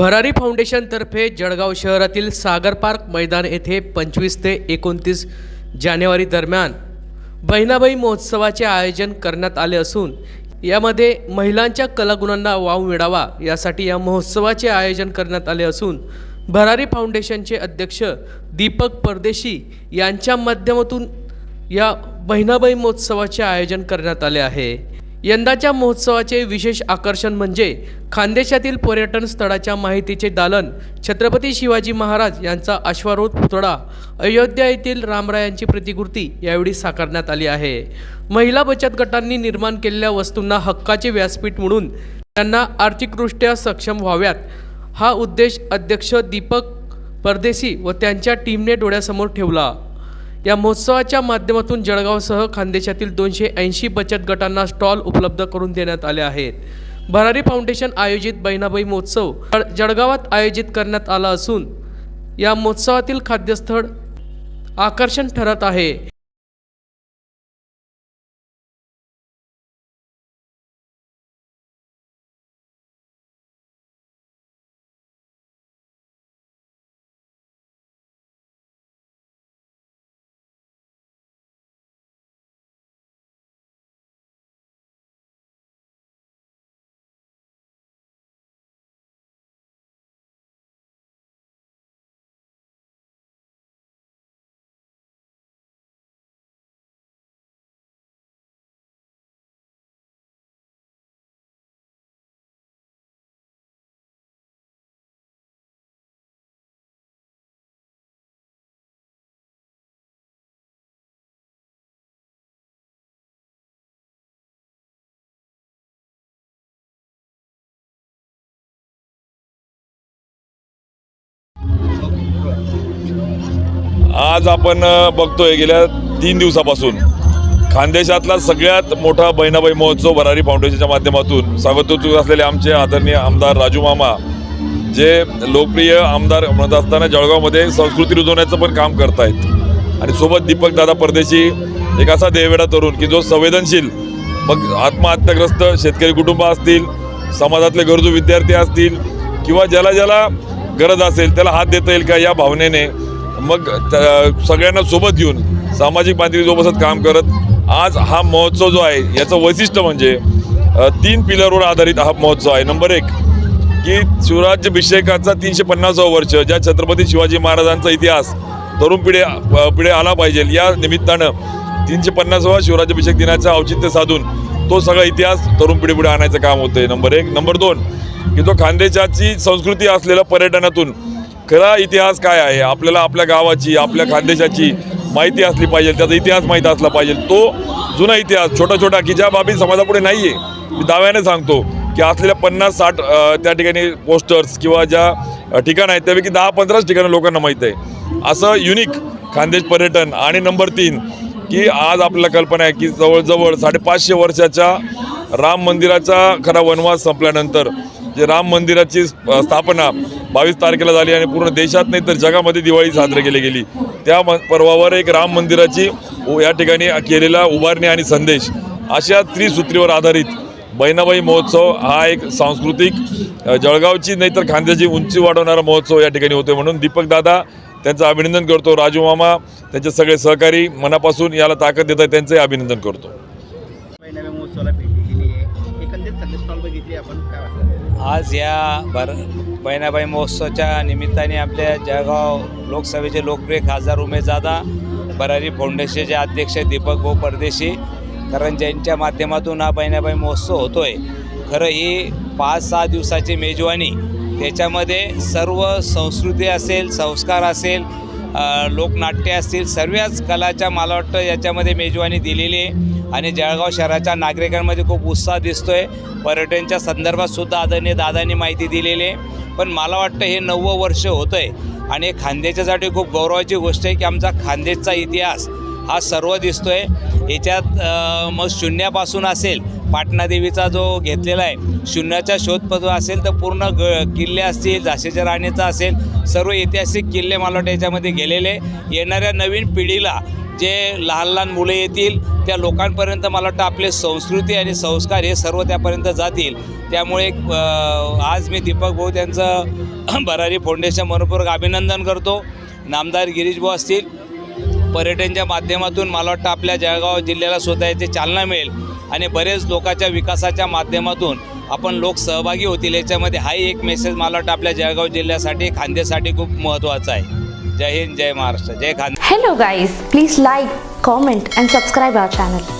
भरारी फाउंडेशनतर्फे जळगाव शहरातील सागर पार्क मैदान येथे पंचवीस ते एकोणतीस जानेवारी दरम्यान बहिणाबाई महोत्सवाचे आयोजन करण्यात आले असून यामध्ये महिलांच्या कलागुणांना वाव मिळावा यासाठी या महोत्सवाचे आयोजन करण्यात आले असून भरारी फाउंडेशनचे अध्यक्ष दीपक परदेशी यांच्या माध्यमातून या बहिणाबाई महोत्सवाचे आयोजन करण्यात आले आहे. यंदाच्या महोत्सवाचे विशेष आकर्षण म्हणजे खानदेशातील पर्यटन स्थळाच्या माहितीचे दालन छत्रपती शिवाजी महाराज यांचा अश्वारूढ पुतळा अयोध्या येथील रामरायांची प्रतिकृती यावेळी साकारण्यात आली आहे. महिला बचत गटांनी निर्माण केलेल्या वस्तूंना हक्काचे व्यासपीठ म्हणून त्यांना आर्थिकदृष्ट्या सक्षम व्हाव्यात. हा उद्देश अध्यक्ष दीपक परदेशी व त्यांच्या टीमने डोळ्यासमोर ठेवला. या महोत्सवाच्या माध्यमातून जळगावसह खानदेशातील दोनशे ऐंशी बचत गटांना स्टॉल उपलब्ध करून देण्यात आले आहेत. भरारी फाउंडेशन आयोजित बहिणाबाई महोत्सव जळगावात आयोजित करण्यात आला असून या महोत्सवातील खाद्यस्थळ आकर्षण ठरत आहे. आज आपण बघतोय गेल्या तीन दिवसापासून. खानदेशातला सगळ्यात मोठा बहिणाबाई महोत्सव भरारी फाउंडेशनच्या माध्यमातून स्वागतोत्सुक असलेले आमचे आदरणीय आमदार राजू मामा जे लोकप्रिय आमदार म्हणत असताना जळगावमध्ये संस्कृती रुजवण्याचं पण काम करतायत. आणि सोबत दीपक दादा परदेशी एक असा देवेडा तरुण की जो संवेदनशील मग आत्महत्याग्रस्त शेतकरी कुटुंब असतील समाजातले गरजू विद्यार्थी असतील किंवा ज्याला ज्याला गरज असेल त्याला हात देता येईल का या भावनेने मग सगळ्यांना सोबत घेऊन सामाजिक बांधिलकीसोबत काम करत आज हा महोत्सव जो आहे याचं वैशिष्ट्य म्हणजे तीन पिलरवर आधारित हा महोत्सव आहे. नंबर एक की शिवराज्याभिषेकाचा तीनशे पन्नासावं वर्ष ज्या छत्रपती शिवाजी महाराजांचा इतिहास तरुण पिढी पिढे आला पाहिजे या निमित्तानं तीनशे पन्नासावा शिवराज्याभिषेक दिनाचं औचित्य साधून तो सगळा इतिहास तरुण पिढीपुढे आणायचं काम होतं नंबर एक. नंबर दोन की तो खानदेशाची संस्कृती असलेल्या पर्यटनातून खरा इतिहास काय आहे? आपल्याला आपल्या गावाची आपल्या खानदेशाची माहिती असली पाहिजे त्याचा इतिहास माहीत असला पाहिजे. तो जुना इतिहास छोटा छोटा की ज्या बाबी समाजापुढे नाही आहे मी दाव्याने सांगतो की असलेल्या पन्नास साठ त्या ठिकाणी पोस्टर्स किंवा ज्या ठिकाणं आहेत त्यापैकी दहा पंधराच ठिकाणं लोकांना माहीत आहे. असं युनिक खानदेश पर्यटन आणि नंबर तीन की आज आपल्याला कल्पना आहे की जवळजवळ साडेपाचशे वर्षाच्या राम मंदिराचा खरा वनवास संपल्यानंतर जे राम मंदिराची स्थापना बावीस तारखेला झाली आणि पूर्ण देशात नाही तर जगामध्ये दिवाळी साजरी केली गेली. त्या म पर्वावर एक राम मंदिराची उ- या ठिकाणी केलेला उभारणी आणि संदेश अशा त्रिसूत्रीवर आधारित बहिणाबाई महोत्सव हा एक सांस्कृतिक जळगावची नाही तर खांद्याची उंची वाढवणारा महोत्सव या ठिकाणी होतो म्हणून दीपक दादा त्यांचं अभिनंदन करतो राजू मामा त्यांचे सगळे सहकारी मनापासून याला ताकद देत आहेत त्यांचंही अभिनंदन करतो. आज या भर बहिणाबाई महोत्सवाच्या निमित्ताने आपल्या जळगाव लोकसभेचे लोकप्रिय खासदार उमेदजादा बरारी फाउंडेशनचे अध्यक्ष दीपक भाऊ परदेशी कारण ज्यांच्या माध्यमातून हा बहिणाबाई महोत्सव होतो आहे खरं ही पाच सहा दिवसाची मेजवानी. त्याच्यामध्ये सर्व संस्कृती असेल संस्कार असेल लोकनाट्य असतील सर्वच कलाच्या मला वाटतं याच्यामध्ये मेजवानी दिलेली आहे. आणि जळगाव शहराच्या नागरिकांमध्ये खूप उत्साह दिसतो आहे पर्यटनच्या संदर्भात सुद्धा आदरणीय दादांनी माहिती दिलेली आहे. पण मला वाटतं हे नववं वर्ष होतं आहे आणि खांद्याच्यासाठी खूप गौरवाची गोष्ट आहे की आमचा खानदेशचा इतिहास हा सर्व दिसतो आहे याच्यात मग शून्यापासून असेल पाटणादेवीचा जो घेतलेला आहे शून्याचा शोधपत्र असेल तर पूर्ण ग किल्ले असतील झाशीच्या राणीचा असेल सर्व ऐतिहासिक किल्ले मला वाटतं याच्यामध्ये गेलेले येणाऱ्या नवीन पिढीला जे लहान लहान मुलं येतील त्या लोकांपर्यंत मला वाटतं आपले संस्कृती आणि संस्कार हे सर्व त्यापर्यंत जातील. त्यामुळे आज मी दीपक भाऊ त्यांचं भरारी फाउंडेशन मनपूर्वक अभिनंदन करतो. नामदार गिरीश भाऊ असतील पर्यटनच्या माध्यमातून मला वाटतं आपल्या जळगाव जिल्ह्याला स्वतः याची चालना मिळेल. आणि बरेच लोकांच्या विकासाच्या माध्यमातून आपण लोक सहभागी होतील. याच्यामध्ये हाही एक मेसेज मला वाटतं आपल्या जळगाव जिल्ह्यासाठी खांद्यासाठी खूप महत्त्वाचा आहे. जय हिंद जय महाराष्ट्र जय खांदे hello guys please like comment and subscribe our channel